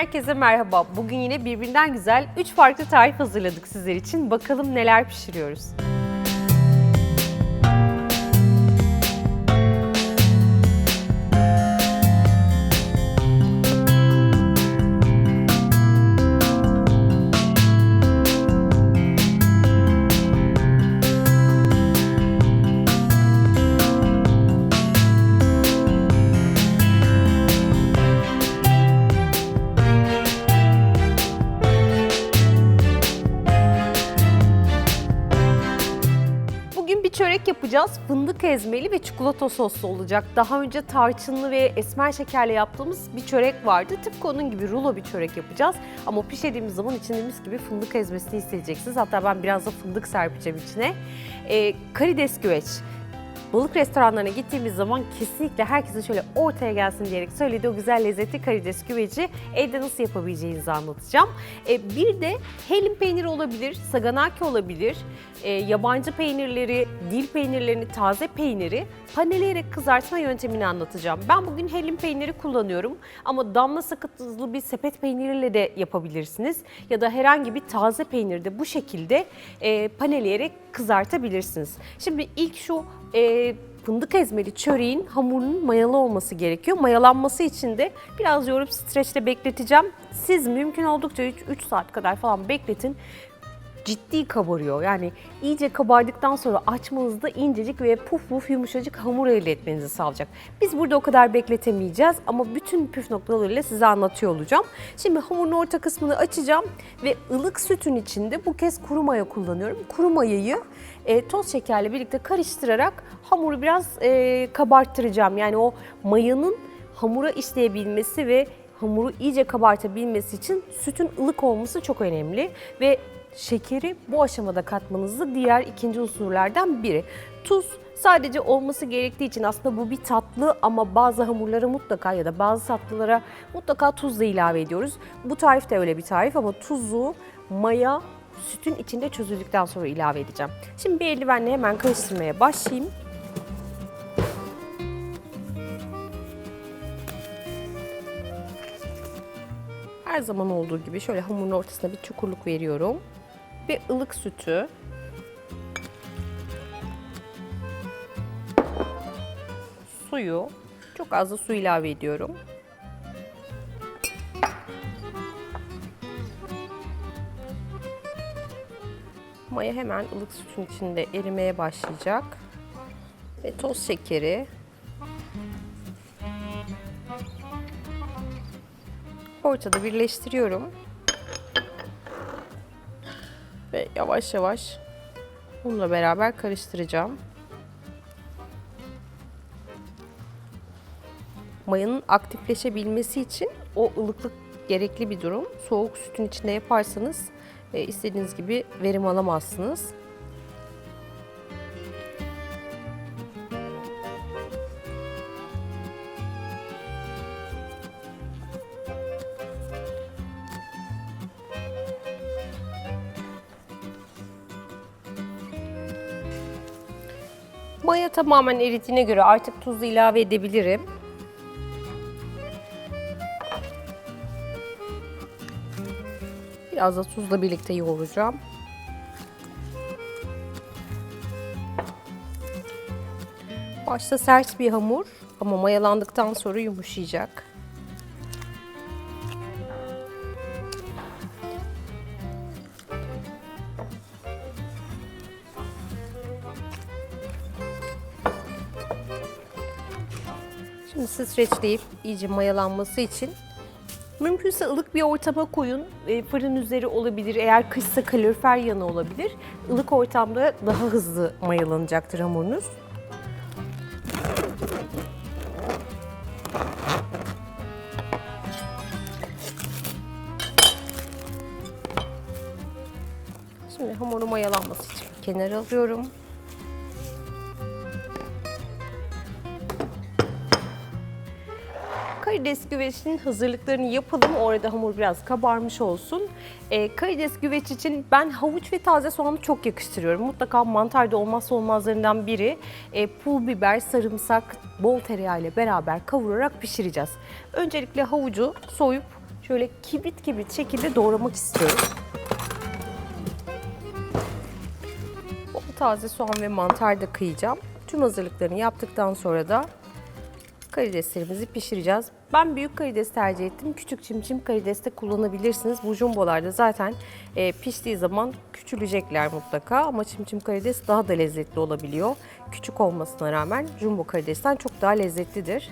Herkese merhaba. Bugün yine birbirinden güzel 3 farklı tarif hazırladık sizler için. Bakalım neler pişiriyoruz. Çörek yapacağız. Fındık ezmeli ve çikolata soslu olacak. Daha önce tarçınlı ve esmer şekerle yaptığımız bir çörek vardı. Tıpkı onun gibi rulo bir çörek yapacağız. Ama pişirdiğimiz zaman içinde mis gibi fındık ezmesini isteyeceksiniz. Hatta ben biraz da fındık serpeceğim içine. Ee, karides güveç. Balık restoranlarına gittiğimiz zaman kesinlikle herkesin şöyle ortaya gelsin diyerek söylediği o güzel lezzetli karides güveci evde nasıl yapabileceğinizi anlatacağım. E, bir de hellim peyniri olabilir, saganaki olabilir, e, yabancı peynirleri, dil peynirlerini, taze peyniri paneleyerek kızartma yöntemini anlatacağım. Ben bugün hellim peyniri kullanıyorum ama damla sakızlı bir sepet peyniriyle de yapabilirsiniz. Ya da herhangi bir taze peyniri de bu şekilde e, paneleyerek kızartabilirsiniz. Şimdi ilk şu e, fındık ezmeli çöreğin hamurunun mayalı olması gerekiyor. Mayalanması için de biraz yoğurup streçte bekleteceğim. Siz mümkün oldukça 3 saat kadar falan bekletin ciddi kabarıyor. Yani iyice kabardıktan sonra açmanızda incecik ve puf puf yumuşacık hamur elde etmenizi sağlayacak. Biz burada o kadar bekletemeyeceğiz ama bütün püf noktalarıyla size anlatıyor olacağım. Şimdi hamurun orta kısmını açacağım ve ılık sütün içinde bu kez kuru maya kullanıyorum. Kuru mayayı e, toz şekerle birlikte karıştırarak hamuru biraz e, kabarttıracağım. Yani o mayanın hamura işleyebilmesi ve hamuru iyice kabartabilmesi için sütün ılık olması çok önemli ve şekeri bu aşamada katmanız da diğer ikinci unsurlardan biri. Tuz sadece olması gerektiği için aslında bu bir tatlı ama bazı hamurlara mutlaka ya da bazı tatlılara mutlaka tuz da ilave ediyoruz. Bu tarif de öyle bir tarif ama tuzu, maya, sütün içinde çözüldükten sonra ilave edeceğim. Şimdi bir eldivenle hemen karıştırmaya başlayayım. Her zaman olduğu gibi şöyle hamurun ortasına bir çukurluk veriyorum. Ve ılık sütü suyu çok az da su ilave ediyorum. Maya hemen ılık sütün içinde erimeye başlayacak. Ve toz şekeri ortada birleştiriyorum. Ve yavaş yavaş bununla beraber karıştıracağım. Mayanın aktifleşebilmesi için o ılıklık gerekli bir durum. Soğuk sütün içinde yaparsanız e, istediğiniz gibi verim alamazsınız. Tamamen eridiğine göre artık tuz da ilave edebilirim. Biraz da tuzla birlikte yoğuracağım. Başta sert bir hamur ama mayalandıktan sonra yumuşayacak. Streçleyip iyice mayalanması için mümkünse ılık bir ortama koyun. E, fırın üzeri olabilir. Eğer kışsa kalorifer yanı olabilir. Ilık ortamda daha hızlı mayalanacaktır hamurunuz. Şimdi hamuru mayalanması için kenara alıyorum. Karides güveçinin hazırlıklarını yapalım. Orada hamur biraz kabarmış olsun. Ee, karides güveç için ben havuç ve taze soğanı çok yakıştırıyorum. Mutlaka mantar da olmazsa olmazlarından biri. Ee, pul biber, sarımsak, bol tereyağı ile beraber kavurarak pişireceğiz. Öncelikle havucu soyup şöyle kibrit kibrit şekilde doğramak istiyorum. Bol taze soğan ve mantar da kıyacağım. Tüm hazırlıklarını yaptıktan sonra da karideslerimizi pişireceğiz. Ben büyük karides tercih ettim. Küçük çimçim karides de kullanabilirsiniz. Bu jumbolarda zaten e, piştiği zaman küçülecekler mutlaka ama çimçim karides daha da lezzetli olabiliyor. Küçük olmasına rağmen jumbo karidesten çok daha lezzetlidir.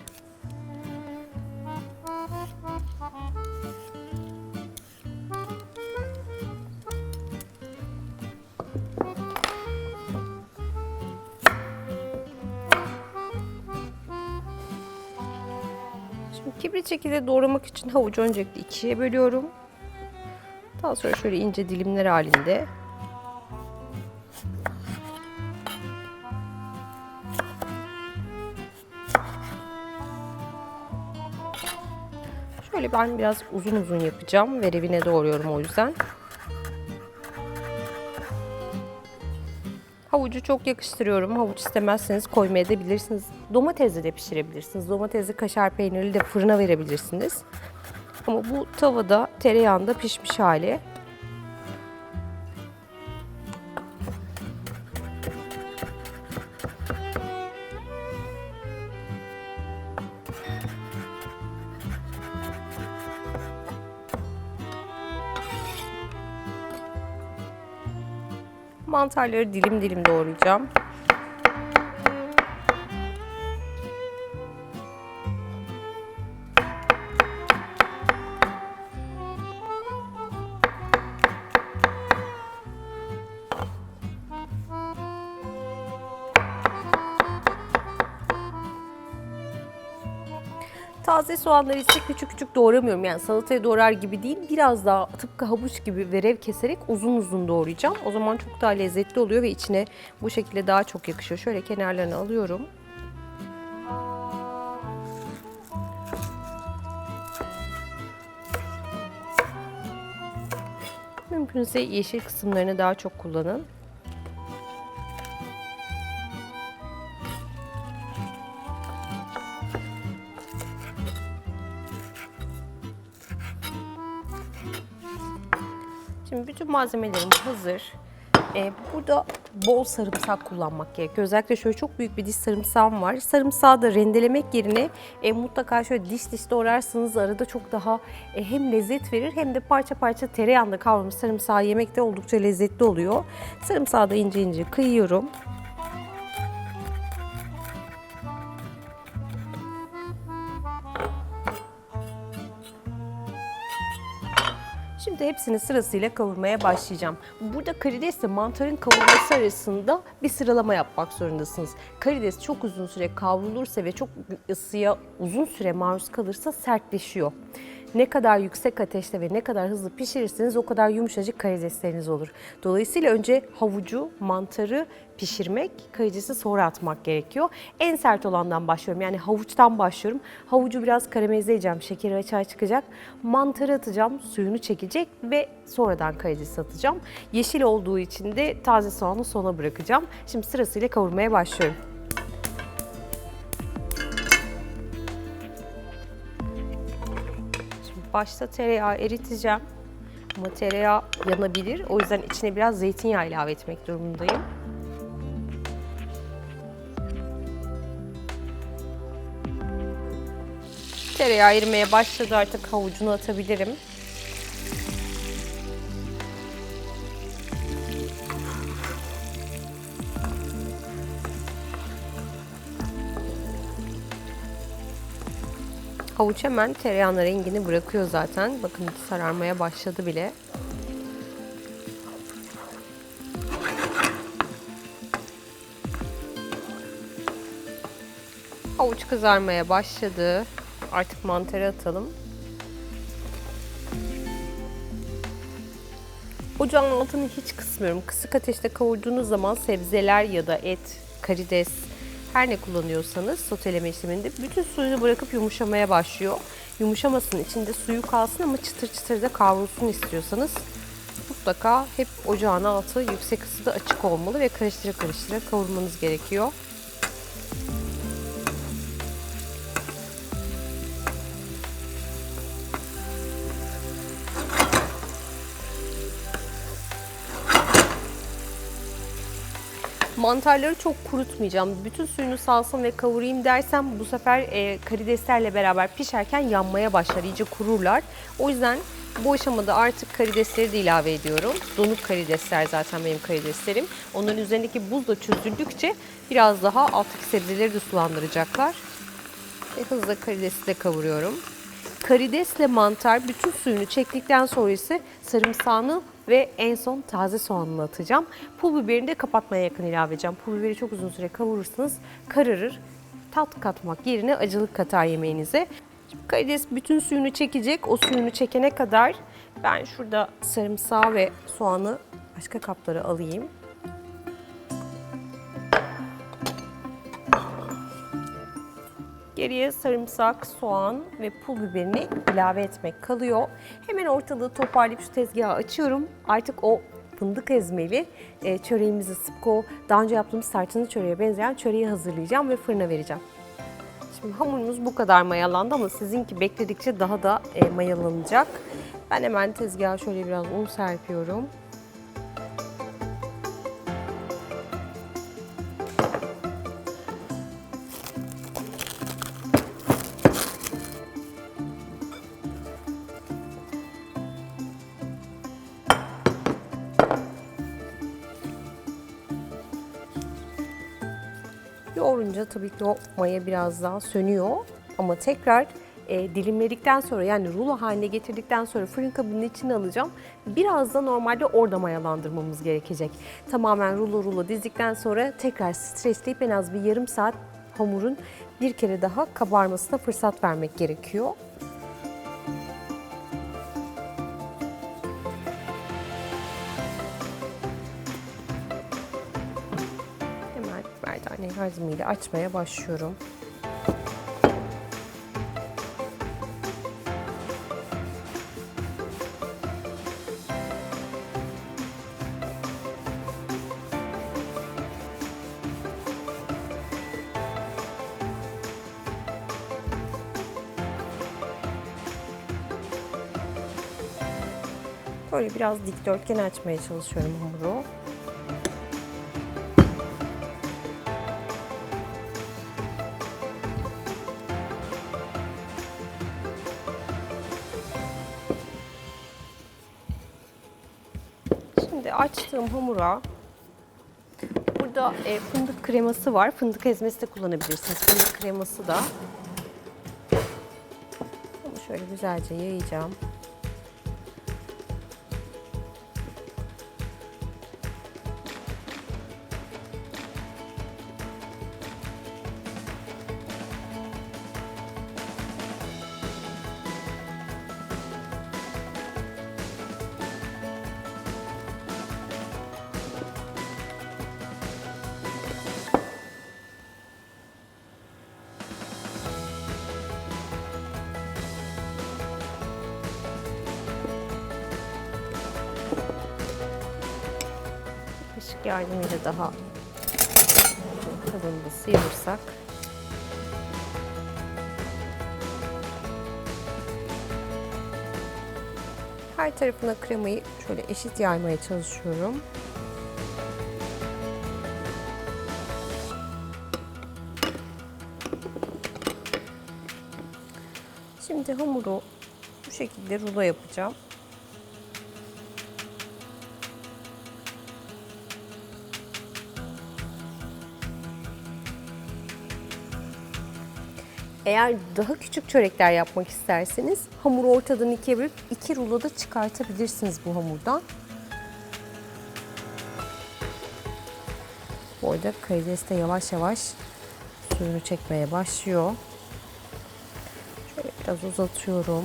Şekilde doğramak için havucu öncelikle ikiye bölüyorum. Daha sonra şöyle ince dilimler halinde Şöyle ben biraz uzun uzun yapacağım. Verevine doğruyorum o yüzden. Havucu çok yakıştırıyorum. Havuç istemezseniz koymaya da bilirsiniz. Domatesle de pişirebilirsiniz. Domatesli kaşar peynirli de fırına verebilirsiniz. Ama bu tavada tereyağında pişmiş hali. Mantarları dilim dilim doğrayacağım. Taze soğanları ise küçük küçük doğramıyorum. Yani salataya doğrar gibi değil. Biraz daha tıpkı havuç gibi verev keserek uzun uzun doğrayacağım. O zaman çok daha lezzetli oluyor ve içine bu şekilde daha çok yakışıyor. Şöyle kenarlarını alıyorum. Mümkünse yeşil kısımlarını daha çok kullanın. Malzemelerim hazır. Ee, burada bol sarımsak kullanmak gerekiyor. Özellikle şöyle çok büyük bir diş sarımsağım var. Sarımsağı da rendelemek yerine e, mutlaka şöyle diş diş doğrarsanız arada çok daha e, hem lezzet verir hem de parça parça tereyağında kavrulmuş sarımsağı yemekte oldukça lezzetli oluyor. Sarımsağı da ince ince kıyıyorum. Hepsini sırasıyla kavurmaya başlayacağım. Burada karidesle mantarın kavurması arasında bir sıralama yapmak zorundasınız. Karides çok uzun süre kavrulursa ve çok ısıya uzun süre maruz kalırsa sertleşiyor. Ne kadar yüksek ateşte ve ne kadar hızlı pişirirseniz o kadar yumuşacık karidesleriniz olur. Dolayısıyla önce havucu, mantarı pişirmek, karidesi sonra atmak gerekiyor. En sert olandan başlıyorum. Yani havuçtan başlıyorum. Havucu biraz karamelizleyeceğim. Şekeri açığa çıkacak. Mantarı atacağım. Suyunu çekecek ve sonradan karidesi atacağım. Yeşil olduğu için de taze soğanı sona bırakacağım. Şimdi sırasıyla kavurmaya başlıyorum. Başta tereyağı eriteceğim. Ama tereyağı yanabilir. O yüzden içine biraz zeytinyağı ilave etmek durumundayım. Tereyağı erimeye başladı artık havucunu atabilirim. Havuç hemen tereyağının rengini bırakıyor zaten. Bakın sararmaya başladı bile. Havuç kızarmaya başladı. Artık mantarı atalım. Ocağın altını hiç kısmıyorum. Kısık ateşte kavurduğunuz zaman sebzeler ya da et, karides her ne kullanıyorsanız soteleme işleminde bütün suyunu bırakıp yumuşamaya başlıyor. Yumuşamasın içinde suyu kalsın ama çıtır çıtır da kavrulsun istiyorsanız mutlaka hep ocağın altı yüksek ısıda açık olmalı ve karıştıra karıştıra kavurmanız gerekiyor. Mantarları çok kurutmayacağım. Bütün suyunu salsın ve kavurayım dersem bu sefer e, karideslerle beraber pişerken yanmaya başlar, iyice kururlar. O yüzden bu aşamada artık karidesleri de ilave ediyorum. Donuk karidesler zaten benim karideslerim. Onların üzerindeki buz da çözüldükçe biraz daha alttaki sebzeleri de sulandıracaklar. Ve hızla karidesi de kavuruyorum. Karidesle mantar bütün suyunu çektikten sonra ise sarımsağını ve en son taze soğanını atacağım. Pul biberini de kapatmaya yakın ilave edeceğim. Pul biberi çok uzun süre kavurursanız kararır. Tat katmak yerine acılık katar yemeğinize. Şimdi karides bütün suyunu çekecek. O suyunu çekene kadar ben şurada sarımsağı ve soğanı başka kaplara alayım. Geriye sarımsak, soğan ve pul biberini ilave etmek kalıyor. Hemen ortalığı toparlayıp şu tezgahı açıyorum. Artık o fındık ezmeli e, çöreğimizi sıpko o daha önce yaptığımız tarçınlı çöreğe benzeyen çöreği hazırlayacağım ve fırına vereceğim. Şimdi hamurumuz bu kadar mayalandı ama sizinki bekledikçe daha da e, mayalanacak. Ben hemen tezgaha şöyle biraz un serpiyorum. Tabii ki o maya biraz daha sönüyor. Ama tekrar e, dilimledikten sonra yani rulo haline getirdikten sonra fırın kabının içine alacağım. Biraz da normalde orada mayalandırmamız gerekecek. Tamamen rulo rulo dizdikten sonra tekrar stresleyip en az bir yarım saat hamurun bir kere daha kabarmasına fırsat vermek gerekiyor. Yardımıyla açmaya başlıyorum. Böyle biraz dikdörtgen açmaya çalışıyorum hamuru. Açtığım hamura burada e, fındık kreması var. Fındık ezmesi de kullanabilirsiniz. Fındık kreması da. Bunu şöyle güzelce yayacağım. Kaşık yardımıyla daha kalınlığı sıyırırsak. Her tarafına kremayı şöyle eşit yaymaya çalışıyorum. Şimdi hamuru bu şekilde rulo yapacağım. Eğer daha küçük çörekler yapmak isterseniz hamuru ortadan ikiye bölüp iki rulo da çıkartabilirsiniz bu hamurdan. Bu arada karides de yavaş yavaş suyunu çekmeye başlıyor. Şöyle biraz uzatıyorum.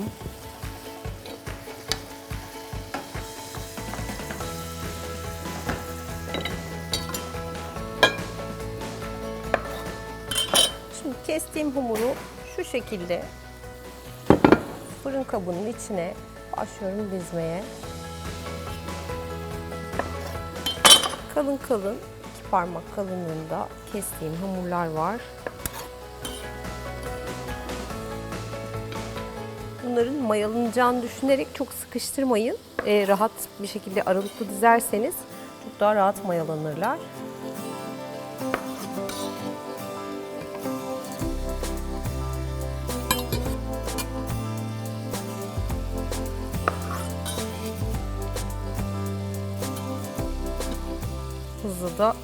Şimdi kestiğim hamuru şu şekilde fırın kabının içine başlıyorum dizmeye. Kalın kalın iki parmak kalınlığında kestiğim hamurlar var. Bunların mayalanacağını düşünerek çok sıkıştırmayın. Ee, rahat bir şekilde aralıklı dizerseniz çok daha rahat mayalanırlar. Fazla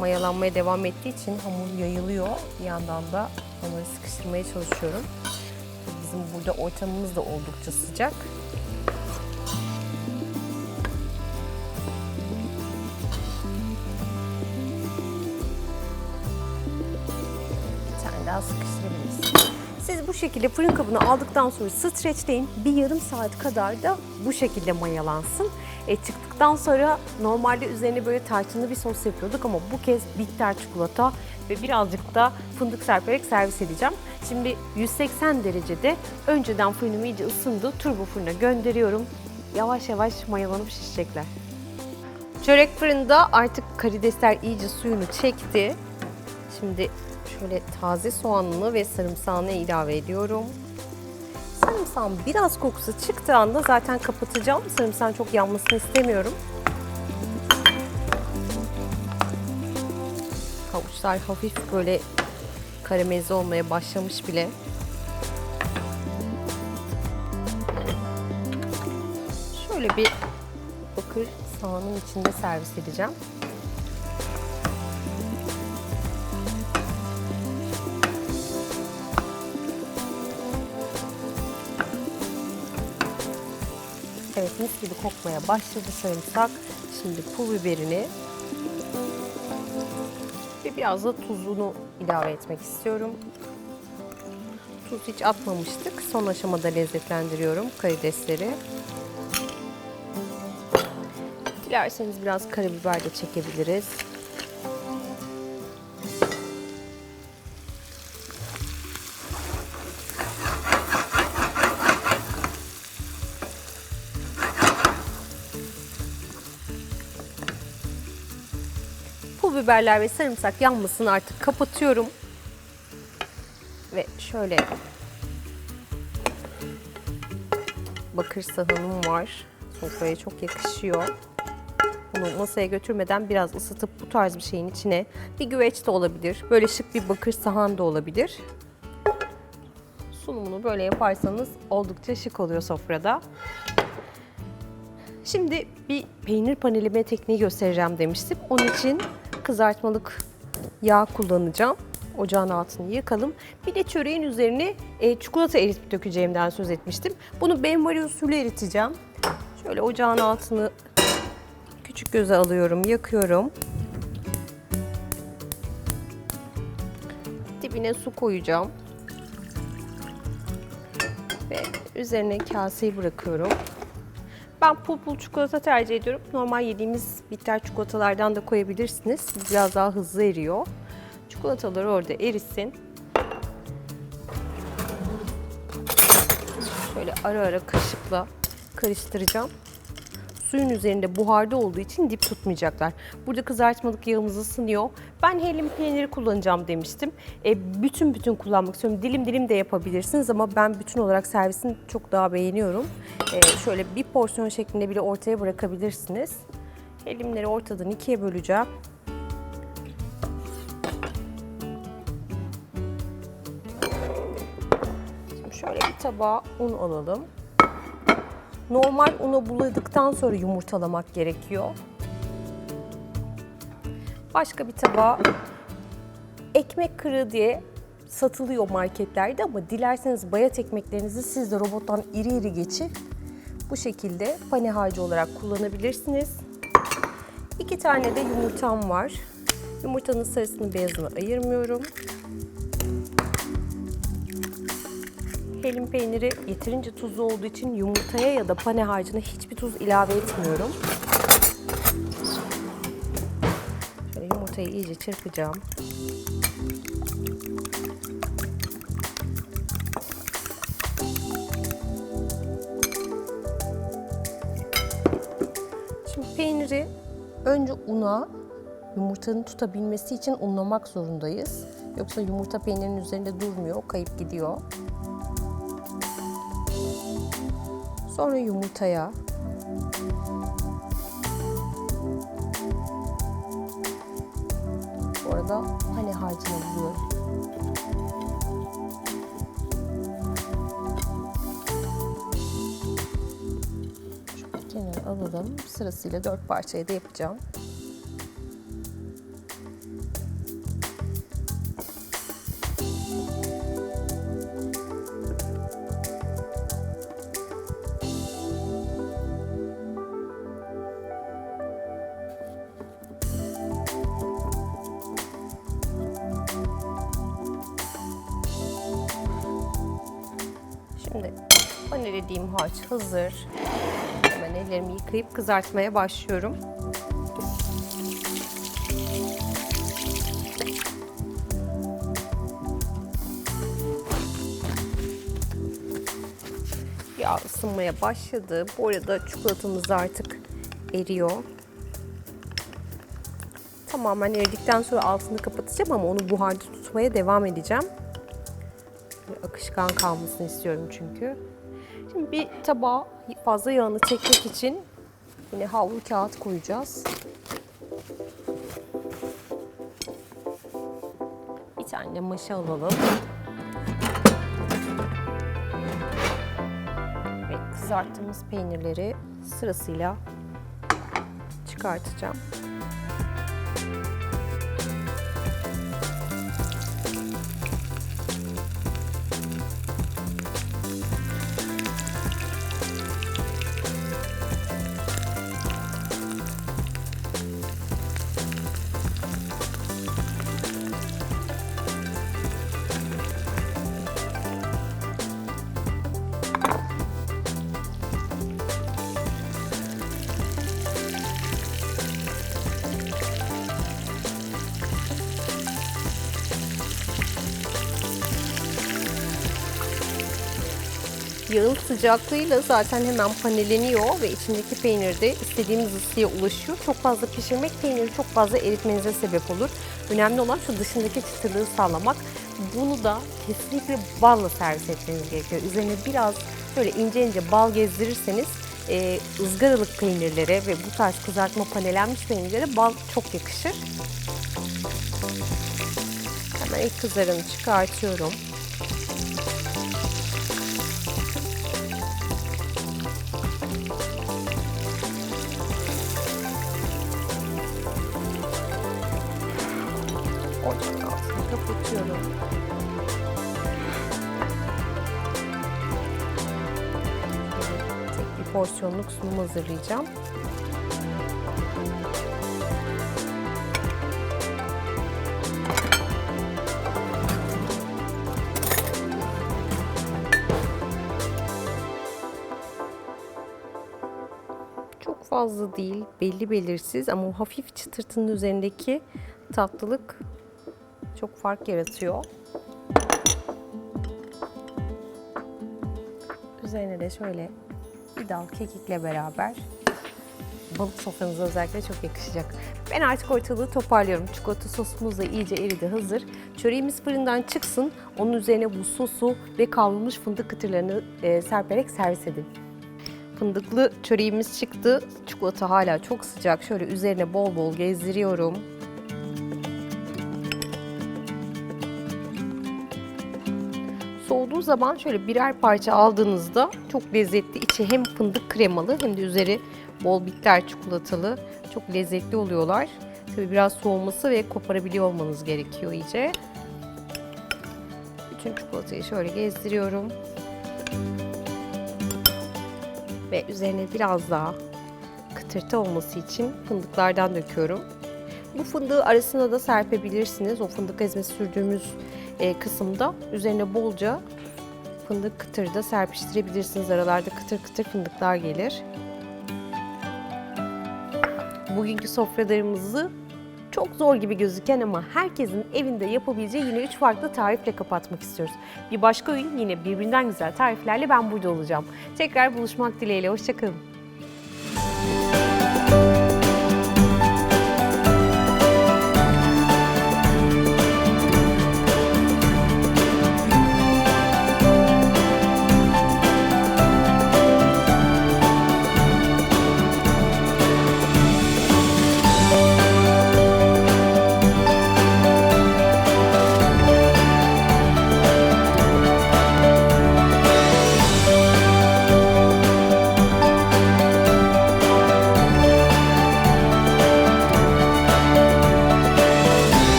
mayalanmaya devam ettiği için hamur yayılıyor. Bir yandan da onları sıkıştırmaya çalışıyorum. Bizim burada ortamımız da oldukça sıcak. Bir tane daha sıkıştırabiliriz. Siz bu şekilde fırın kabına aldıktan sonra streçleyin. Bir yarım saat kadar da bu şekilde mayalansın. E, çıktıktan sonra normalde üzerine böyle tarçınlı bir sos yapıyorduk ama bu kez bitter çikolata ve birazcık da fındık serperek servis edeceğim. Şimdi 180 derecede önceden fırınım iyice ısındı. Turbo fırına gönderiyorum. Yavaş yavaş mayalanıp şişecekler. Çörek fırında artık karidesler iyice suyunu çekti. Şimdi şöyle taze soğanını ve sarımsağını ilave ediyorum. Sarımsağın biraz kokusu çıktığı anda zaten kapatacağım. Sarımsağın çok yanmasını istemiyorum. Havuçlar hafif böyle karamelize olmaya başlamış bile. Şöyle bir bakır sahanın içinde servis edeceğim. Evet mis gibi kokmaya başladı sarımsak. Şimdi pul biberini ve biraz da tuzunu ilave etmek istiyorum. Tuz hiç atmamıştık. Son aşamada lezzetlendiriyorum karidesleri. Dilerseniz biraz karabiber de çekebiliriz. Biberler ve sarımsak yanmasını artık kapatıyorum. Ve şöyle bakır sahanım var. Sofraya çok yakışıyor. Bunu masaya götürmeden biraz ısıtıp bu tarz bir şeyin içine bir güveç de olabilir. Böyle şık bir bakır sahan da olabilir. Sunumunu böyle yaparsanız oldukça şık oluyor sofrada. Şimdi bir peynir panelime tekniği göstereceğim demiştim. Onun için kızartmalık yağ kullanacağım. Ocağın altını yakalım. Bir de çöreğin üzerine e, çikolata eritip dökeceğimden söz etmiştim. Bunu benmari usulü eriteceğim. Şöyle ocağın altını küçük göze alıyorum, yakıyorum. Dibine su koyacağım. Ve üzerine kaseyi bırakıyorum. Ben pul pul çikolata tercih ediyorum. Normal yediğimiz bitter çikolatalardan da koyabilirsiniz. Biraz daha hızlı eriyor. Çikolatalar orada erisin. Şöyle ara ara kaşıkla karıştıracağım. Suyun üzerinde buharda olduğu için dip tutmayacaklar. Burada kızartmalık yağımız ısınıyor. Ben hellim peyniri kullanacağım demiştim. E, bütün bütün kullanmak istiyorum. Dilim dilim de yapabilirsiniz ama ben bütün olarak servisini çok daha beğeniyorum. E, şöyle bir porsiyon şeklinde bile ortaya bırakabilirsiniz. Hellimleri ortadan ikiye böleceğim. Şimdi şöyle bir tabağa un alalım. Normal una buladıktan sonra yumurtalamak gerekiyor. Başka bir tabağa ekmek kırığı diye satılıyor marketlerde ama dilerseniz bayat ekmeklerinizi siz de robottan iri iri geçip bu şekilde pane harcı olarak kullanabilirsiniz. İki tane de yumurtam var. Yumurtanın sarısını beyazını ayırmıyorum. Hellim peyniri yeterince tuzlu olduğu için yumurtaya ya da pane harcına hiçbir tuz ilave etmiyorum. Şöyle yumurtayı iyice çırpacağım. Şimdi peyniri önce una, yumurtanın tutabilmesi için unlamak zorundayız. Yoksa yumurta peynirin üzerinde durmuyor, kayıp gidiyor. Sonra yumurtaya Bu arada hani harcını buluyorum. Şöyle kenara alalım. Sırasıyla dört parçayı da yapacağım. Şimdi panelediğim harç hazır. Hemen ellerimi yıkayıp kızartmaya başlıyorum. Yağ ısınmaya başladı. Bu arada çikolatamız artık eriyor. Tamamen eridikten sonra altını kapatacağım ama onu buharda tutmaya devam edeceğim. Akışkan kalmasını istiyorum çünkü. Şimdi bir tabağa fazla yağını çekmek için yine havlu kağıt koyacağız. Bir tane maşa alalım. Ve kızarttığımız peynirleri sırasıyla çıkartacağım. Sıcaklığıyla zaten hemen panelleniyor ve içindeki peynir de istediğimiz ısıya ulaşıyor. Çok fazla pişirmek peyniri çok fazla eritmenize sebep olur. Önemli olan şu dışındaki çıtırlığı sağlamak. Bunu da kesinlikle balla servis etmeniz gerekiyor. Üzerine biraz böyle ince ince bal gezdirirseniz e, ızgaralık peynirlere ve bu tarz kızartma panelenmiş peynirlere bal çok yakışır. Hemen ilk kızarını çıkartıyorum. Kapatıyorum. Tek bir porsiyonluk sunum hazırlayacağım. Çok fazla değil, belli belirsiz ama o hafif çıtırtının üzerindeki tatlılık çok fark yaratıyor. Üzerine de şöyle bir dal kekikle beraber balık sofranıza özellikle çok yakışacak. Ben artık ortalığı toparlıyorum. Çikolata sosumuz da iyice eridi hazır. Çöreğimiz fırından çıksın. Onun üzerine bu sosu ve kavrulmuş fındık kıtırlarını e, serperek servis edin. Fındıklı çöreğimiz çıktı. Çikolata hala çok sıcak. Şöyle üzerine bol bol gezdiriyorum. Soğuduğu zaman şöyle birer parça aldığınızda çok lezzetli. içi hem fındık kremalı hem de üzeri bol bitter çikolatalı. Çok lezzetli oluyorlar. Tabii biraz soğuması ve koparabiliyor olmanız gerekiyor iyice. Bütün çikolatayı şöyle gezdiriyorum. Ve üzerine biraz daha kıtırtı olması için fındıklardan döküyorum. Bu fındığı arasına da serpebilirsiniz. O fındık ezmesi sürdüğümüz e, kısımda üzerine bolca fındık kıtırı da serpiştirebilirsiniz. Aralarda kıtır kıtır fındıklar gelir. Bugünkü sofralarımızı çok zor gibi gözüken ama herkesin evinde yapabileceği yine üç farklı tarifle kapatmak istiyoruz. Bir başka öğün yine birbirinden güzel tariflerle ben burada olacağım. Tekrar buluşmak dileğiyle. Hoşçakalın.